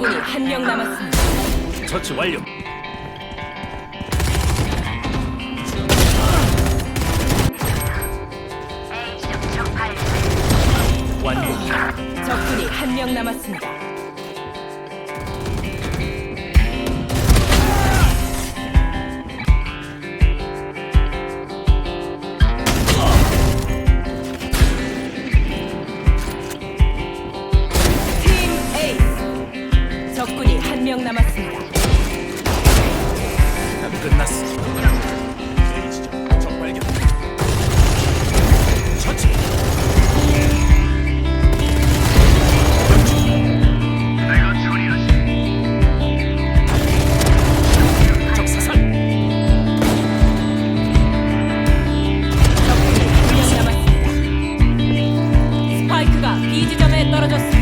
한 명 남았습니다. 처치 완료. 완료. 적군이 한 명 남았습니다. 명 남았습니다. 난 끝났어. A 지점 적 발견. 처치. 적 사살. 적군이 한명 남았습니다. 스파이크가 B 지점에 떨어졌습니다.